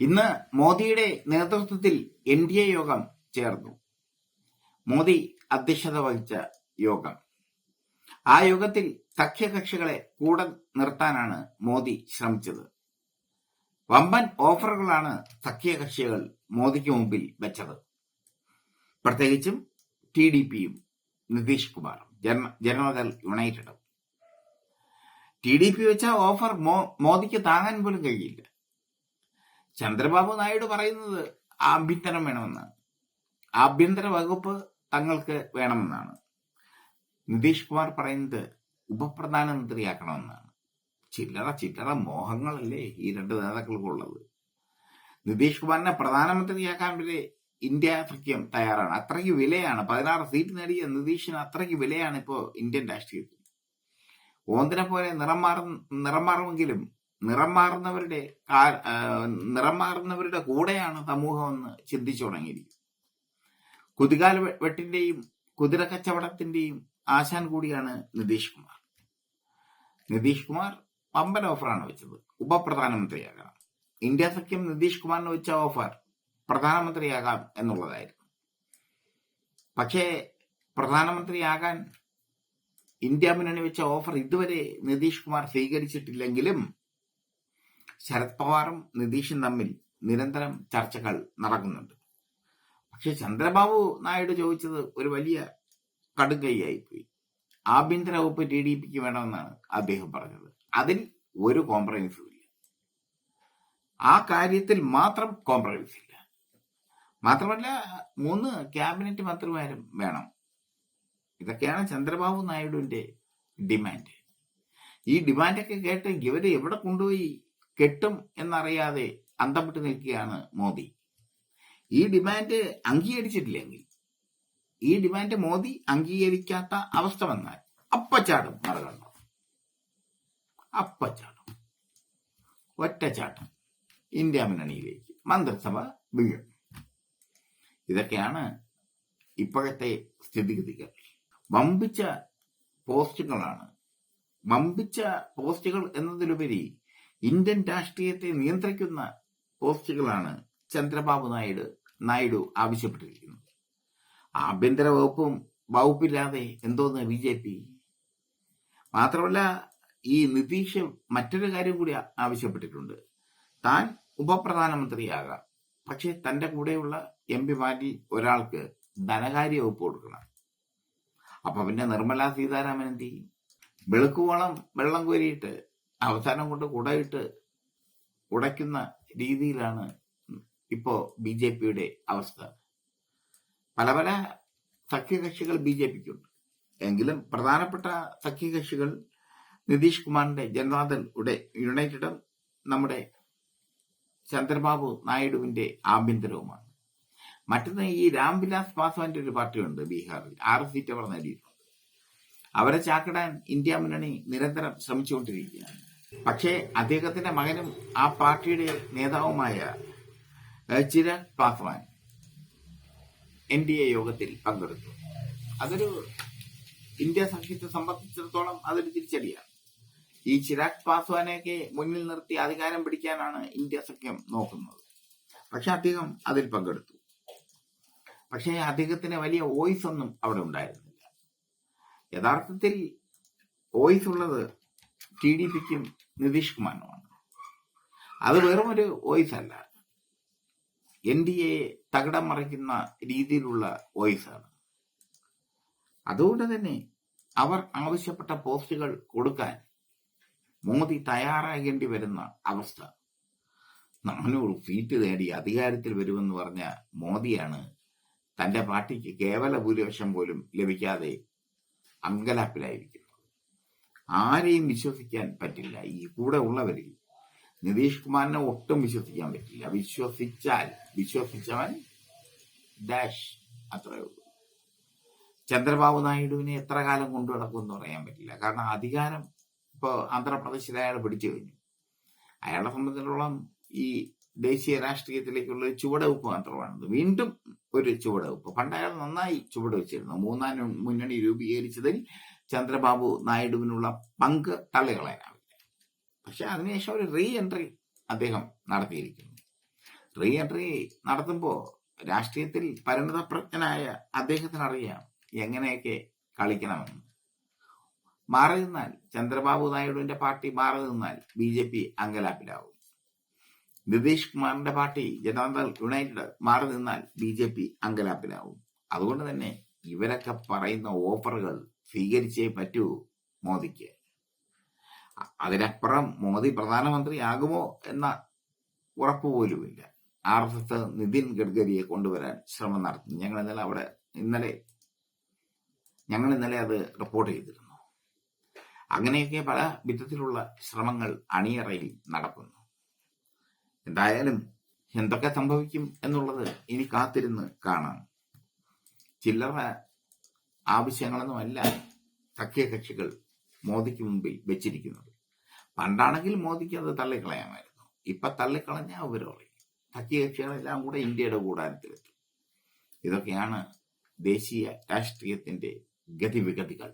ഇന്ന് മോദിയുടെ നേതൃത്വത്തിൽ എൻ ഡി എ യോഗം ചേർന്നു. മോദി അധ്യക്ഷത വഹിച്ച യോഗം. ആ യോഗത്തിൽ സഖ്യകക്ഷികളെ കൂടെ നിർത്താനാണ് മോദി ശ്രമിച്ചത്. വമ്പൻ ഓഫറുകളാണ് സഖ്യകക്ഷികൾ മോദിക്ക് മുമ്പിൽ വെച്ചത്. പ്രത്യേകിച്ചും ടി ഡി പിയും നിതീഷ് കുമാറും ജന- ജനതാദൾ യുണൈറ്റഡും. ടി ഡി പി വെച്ച ഓഫർ മോദിക്ക് താങ്ങാൻ പോലും കഴിയില്ല ചന്ദ്രബാബു നായിഡു പറയുന്നത് ആഭ്യന്തരം വേണമെന്നാണ്. ആഭ്യന്തര വകുപ്പ് തങ്ങൾക്ക് വേണമെന്നാണ്. നിതീഷ് കുമാർ പറയുന്നത് ഉപപ്രധാനമന്ത്രിയാക്കണമെന്നാണ്. ചില്ലറ ചില്ലറ മോഹങ്ങളല്ലേ ഈ രണ്ട് നേതാക്കൾക്കുള്ളത്. നിതീഷ് കുമാറിനെ പ്രധാനമന്ത്രിയാക്കാൻ വരെ ഇന്ത്യ സഖ്യം തയ്യാറാണ്. അത്രയ്ക്ക് വിലയാണ്. പതിനാറ് സീറ്റ് നേടിയ നിതീഷിന് അത്രയ്ക്ക് വിലയാണ് ഇപ്പോ ഇന്ത്യൻ രാഷ്ട്രീയത്തിൽ ഓന്തിനെ പോലെ നിറം മാറും നിറം മാറുമെങ്കിലും നിറം മാറുന്നവരുടെ നിറം മാറുന്നവരുടെ കൂടെയാണ് സമൂഹം എന്ന് ചിന്തിച്ചു തുടങ്ങിയിരിക്കുന്നത്. കുതികാൽ വെട്ടിന്റെയും കുതിര കച്ചവടത്തിന്റെയും ആശാൻ കൂടിയാണ് നിതീഷ് കുമാർ. നിതീഷ് കുമാർ പമ്പൻ ഓഫറാണ് വെച്ചത്. ഉപപ്രധാനമന്ത്രിയാകാം. ഇന്ത്യ സഖ്യം നിതീഷ് കുമാറിന് വെച്ച ഓഫർ പ്രധാനമന്ത്രിയാകാം എന്നുള്ളതായിരുന്നു. പക്ഷേ പ്രധാനമന്ത്രിയാകാൻ ഇന്ത്യ മുന്നണി വെച്ച ഓഫർ ഇതുവരെ നിതീഷ് കുമാർ സ്വീകരിച്ചിട്ടില്ലെങ്കിലും ശരത് പവാറും നിതീഷും തമ്മിൽ നിരന്തരം ചർച്ചകൾ നടക്കുന്നുണ്ട്. പക്ഷെ ചന്ദ്രബാബു നായിഡു ചോദിച്ചത് ഒരു വലിയ കടുകൈയായിപ്പോയി ആഭ്യന്തര വകുപ്പ് ടി ഡി പിക്ക് വേണമെന്നാണ് അദ്ദേഹം പറഞ്ഞത്. അതിൽ ഒരു കോംപ്രമൈസും ഇല്ല. ആ കാര്യത്തിൽ മാത്രം കോംപ്രമൈസ് ഇല്ല. മാത്രമല്ല മൂന്ന് ക്യാബിനറ്റ് മന്ത്രിമാരും വേണം. ഇതൊക്കെയാണ് ചന്ദ്രബാബു നായിഡുവിന്റെ ഡിമാൻഡ് ഈ ഡിമാൻഡൊക്കെ കേട്ട് ഇവരെ എവിടെ കൊണ്ടുപോയി കെട്ടും എന്നറിയാതെ അന്തം വിട്ട് നിൽക്കുകയാണ് മോദി. ഈ ഡിമാൻഡ് അംഗീകരിച്ചിട്ടില്ലെങ്കിൽ ഈ ഡിമാൻഡ് മോദി അംഗീകരിക്കാത്ത അവസ്ഥ വന്നാൽ അപ്പച്ചാടും മറുകണ്ടം അപ്പച്ചാടും ഒറ്റച്ചാട്ടം. ഇന്ത്യ മുന്നണിയിലേക്ക്. മന്ത്രിസഭ വീഴും. ഇതൊക്കെയാണ് ഇപ്പോഴത്തെ സ്ഥിതിഗതികൾ. വമ്പിച്ച പോസ്റ്റുകളാണ്. വമ്പിച്ച പോസ്റ്റുകൾ എന്നതിലുപരി ഇന്ത്യൻ രാഷ്ട്രീയത്തെ നിയന്ത്രിക്കുന്ന പോസ്റ്റുകളാണ് ചന്ദ്രബാബു നായിഡു നായിഡു ആവശ്യപ്പെട്ടിരിക്കുന്നത്. ആഭ്യന്തര വകുപ്പും വകുപ്പില്ലാതെ എന്തോന്ന് ബി ജെ പി? മാത്രമല്ല ഈ നിതീഷ് മറ്റൊരു കാര്യം കൂടി ആവശ്യപ്പെട്ടിട്ടുണ്ട്. താൻ ഉപപ്രധാനമന്ത്രിയാകാം. പക്ഷെ തന്റെ കൂടെയുള്ള എം പിമാരിൽ ഒരാൾക്ക് ധനകാര്യ വകുപ്പ് കൊടുക്കണം. അപ്പൊ പിന്നെ നിർമ്മല സീതാരാമൻ എന്ത് ചെയ്യും? വെളുക്കുവോളം വെള്ളം കോരിയിട്ട് അവസാനം കൊണ്ട് കുടയിട്ട് ഉടയ്ക്കുന്ന രീതിയിലാണ് ഇപ്പോ ബി ജെ പിയുടെ അവസ്ഥ. പല പല സഖ്യകക്ഷികൾ ബി ജെ പിക്കുണ്ട്. എങ്കിലും പ്രധാനപ്പെട്ട സഖ്യകക്ഷികൾ നിതീഷ് കുമാറിന്റെ ജനതാദൾ ഉടെ യുണൈറ്റഡും നമ്മുടെ ചന്ദ്രബാബു നായിഡുവിന്റെ ആഭ്യന്തരവുമാണ്. മറ്റൊന്ന് ഈ രാംവിലാസ് പാസ്വാന്റെ ഒരു പാർട്ടിയുണ്ട് ബീഹാറിൽ ആറ് സീറ്റ് അവർ നേടിയിട്ടുണ്ട്. അവരെ ചാക്കിടാൻ ഇന്ത്യ മുന്നണി നിരന്തരം ശ്രമിച്ചുകൊണ്ടിരിക്കുകയാണ്. പക്ഷേ അദ്ദേഹത്തിന്റെ മകനും ആ പാർട്ടിയുടെ നേതാവുമായ Chirag Paswan N D A യോഗത്തിൽ പങ്കെടുത്തു. അതൊരു ഇന്ത്യ സഖ്യത്തെ സംബന്ധിച്ചിടത്തോളം അതൊരു തിരിച്ചടിയാണ്. ഈ ചിരാഗ് പാസ്വാനെയൊക്കെ മുന്നിൽ നിർത്തി അധികാരം പിടിക്കാനാണ് ഇന്ത്യ സഖ്യം നോക്കുന്നത്. പക്ഷെ അദ്ദേഹം അതിൽ പങ്കെടുത്തു. പക്ഷേ അദ്ദേഹത്തിന് വലിയ വോയിസ് ഒന്നും അവിടെ ഉണ്ടായിരുന്നില്ല. യഥാർത്ഥത്തിൽ വോയിസ് ഉള്ളത് ടി ഡി പിക്കും നിതീഷ് കുമാറിനുമാണ് അത് വെറും ഒരു വോയിസ് അല്ല എൻ ഡി എ തകിടം മറിക്കുന്ന രീതിയിലുള്ള വോയിസ് ആണ് അതുകൊണ്ട് തന്നെ അവർ ആവശ്യപ്പെട്ട പോസ്റ്റുകൾ കൊടുക്കാൻ മോദി തയ്യാറാകേണ്ടി വരുന്ന അവസ്ഥ. നാനൂറ് സീറ്റ് നേടി അധികാരത്തിൽ വരുമെന്ന് പറഞ്ഞ മോദിയാണ് തന്റെ പാർട്ടിക്ക് കേവല ഭൂരിപക്ഷം പോലും ലഭിക്കാതെ അങ്കലാപ്പിലായിരിക്കുന്നത്. ആരെയും വിശ്വസിക്കാൻ പറ്റില്ല. ഈ കൂടെ ഉള്ളവരിൽ നിതീഷ് കുമാറിനെ ഒട്ടും വിശ്വസിക്കാൻ പറ്റില്ല. വിശ്വസിച്ചാൽ വിശ്വസിച്ചവൻ ഡാഷ് അത്രയേ ഉള്ളൂ. ചന്ദ്രബാബു നായിഡുവിനെ എത്ര കാലം കൊണ്ടു നടക്കുമെന്ന് പറയാൻ പറ്റില്ല. കാരണം അധികാരം ഇപ്പോ ആന്ധ്രാപ്രദേശിൽ അയാൾ പിടിച്ചു കഴിഞ്ഞു. അയാളെ സംബന്ധിച്ചിടത്തോളം ഈ ദേശീയ രാഷ്ട്രീയത്തിലേക്കുള്ള ഒരു ചുവടുവെപ്പ് മാത്രമാണത്. വീണ്ടും ഒരു ചുവടുവെപ്പ് പണ്ട് അയാൾ നന്നായി ചുവടുവെച്ചിരുന്നു. മൂന്നാം മുന്നണി രൂപീകരിച്ചതിൽ ചന്ദ്രബാബു നായിഡുവിനുള്ള പങ്ക് തള്ളികളയാനാവില്ല പക്ഷെ അതിനുശേഷം ഒരു റീ എൻട്രി അദ്ദേഹം നടത്തിയിരിക്കുന്നു. റീ എൻട്രി നടത്തുമ്പോൾ രാഷ്ട്രീയത്തിൽ പരിണതപ്രജ്ഞനായ അദ്ദേഹത്തിന് അറിയാം എങ്ങനെയൊക്കെ കളിക്കണമെന്ന്. മാറി നിന്നാൽ ചന്ദ്രബാബു നായിഡുവിന്റെ പാർട്ടി മാറി നിന്നാൽ ബി ജെ പി അങ്കലാപ്പിലാവും. നിതീഷ് കുമാറിന്റെ പാർട്ടി ജനതാദൾ യുണൈറ്റഡ് മാറി നിന്നാൽ ബി ജെ പി അങ്കലാപ്പിലാവും. അതുകൊണ്ട് തന്നെ ഇവരൊക്കെ പറയുന്ന ഓഫറുകൾ സ്വീകരിച്ചേ പറ്റൂ മോദിക്ക്. അതിനപ്പുറം മോദി പ്രധാനമന്ത്രിയാകുമോ എന്ന ഉറപ്പ് പോലുമില്ല. ആർ എസ് എസ് നിതിൻ ഗഡ്കരിയെ കൊണ്ടുവരാൻ ശ്രമം നടത്തി. ഞങ്ങൾ ഇന്നലെ അവിടെ ഇന്നലെ ഞങ്ങൾ ഇന്നലെ അത് റിപ്പോർട്ട് ചെയ്തിരുന്നു. അങ്ങനെയൊക്കെ പല വിധത്തിലുള്ള ശ്രമങ്ങൾ അണിയറയിൽ നടക്കുന്നു. എന്തായാലും എന്തൊക്കെ സംഭവിക്കും എന്നുള്ളത് ഇനി കാത്തിരുന്ന് കാണാം. ചില്ലറ ആവശ്യങ്ങളൊന്നുമല്ല സഖ്യകക്ഷികൾ മോദിക്ക് മുമ്പിൽ വെച്ചിരിക്കുന്നത്. പണ്ടാണെങ്കിൽ മോദിക്ക് അത് തള്ളിക്കളയാമായിരുന്നു. ഇപ്പൊ തള്ളിക്കളഞ്ഞ അവരോളി സഖ്യകക്ഷികളെല്ലാം കൂടെ ഇന്ത്യയുടെ കൂടാരത്തിലെത്തും. ഇതൊക്കെയാണ് ദേശീയ രാഷ്ട്രീയത്തിന്റെ ഗതിവിഗതികൾ.